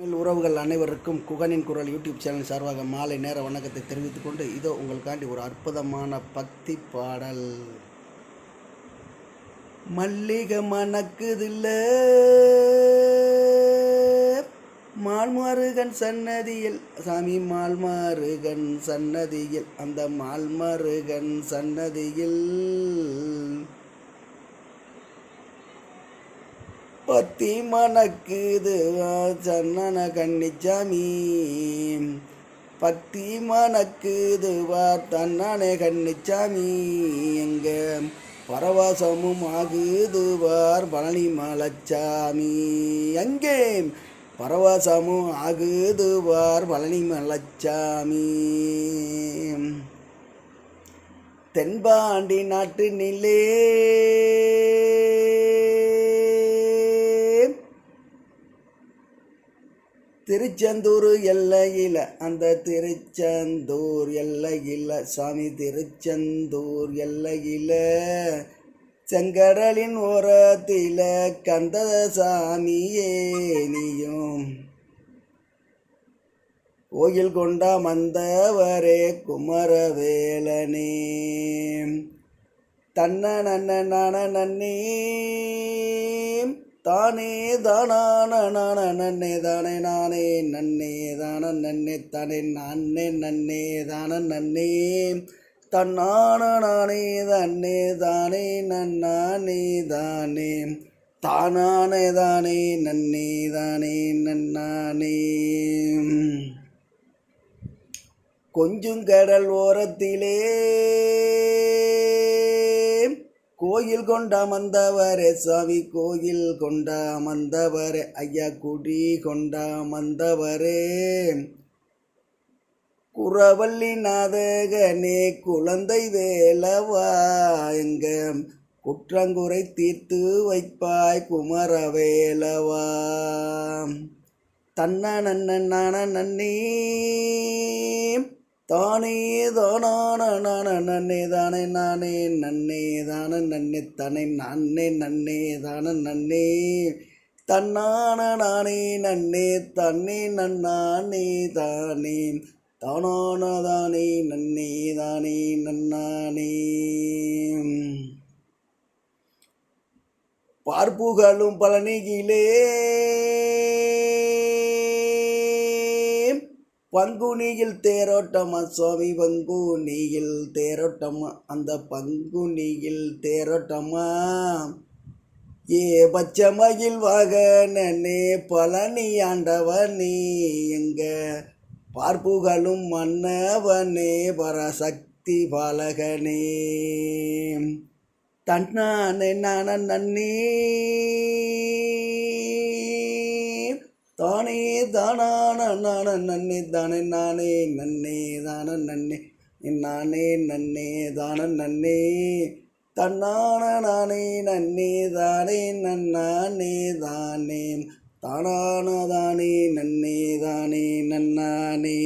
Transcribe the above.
தமிழ் உறவுகள் அனைவருக்கும் குகனின் குரல் யூடியூப் சேனல் சார்பாக மாலை நேர வணக்கத்தை தெரிவித்துக் கொண்டு இதோ உங்களுக்காண்டி ஒரு அற்புதமான பக்தி பாடல். மல்லிகை மணக்குதில்ல. மால்மாருகன் சன்னதியில் சாமி மால்மாருகன் சன்னதியில் அந்த மால்மாருகன் சன்னதியில். பத்தி மணக்குது சன்னன கன்னிச்சாமி. பத்தி மணக்குது வா தன்னானே கன்னிச்சாமி. எங்க பரவசமும் ஆகுதுவார் பழனி மலச்சாமி. எங்கே பரவசமும் ஆகுதுவார் பழனி மலச்சாமி. தென்பாண்டி நாட்டு நிலே திருச்செந்தூர் எல்லையில் அந்த திருச்செந்தூர் எல்லையில் சாமி திருச்செந்தூர் எல்லையில் செங்கடலின் ஓரத்தில் கந்த சாமியே நீயும். கோயில் கொண்டா மந்தவரே குமரவேலனே. தன்ன நன்ன நன நன்னே தானே தானான நான நன்னே தானே நானே நன்னே தான நன்னே தானே நானே நன்னே தான நன்னே. தன்னான நானே தன்னே தானே நன்னானே தானே. தானானே தானே நன்னே தானே நன்னானே. கொஞ்சம் கடல் ஓரத்திலே கோயில் கொண்ட மந்தவரே சாமி கோயில் கொண்ட மந்தவரே ஐயா குடி கொண்ட மந்தவரே குறவள்ளி நாதகனே குழந்தை வேலவா எங்க குற்றங்குறை தீர்த்து வைப்பாய் குமரவேலவா தன்ன நன்ன நான நன்னே தானே தானான நன்னே தானே நானே நன்னே தான நன்னே தானே நானே நன்னே தான நன்னே தன்னான நானே நன்னே தன்னே நன்னானே தானே தானான தானே நன்னே தானே நன்னானே பார்ப்புகளும் பழனியிலே பங்குனியில் தேரோட்டமா சுவாமி பங்குனியில் தேரோட்டமா அந்த பங்குனியில் தேரோட்டமா. ஏ பச்சமயில் வாகனே பழனி ஆண்டவனே எங்க பார்ப்புகளும் மன்னவனே பரசக்தி பாலகனே. தன்னானே நான நன்னே. தானே தானான நான நன்னே தானே நானே நன்னே தான நன்னே நானே நன்னே தான நன்னே தன்னான நானே நன்னே தானே நன்னானே தானே தானான தானே நன்னே தானே நன்னானே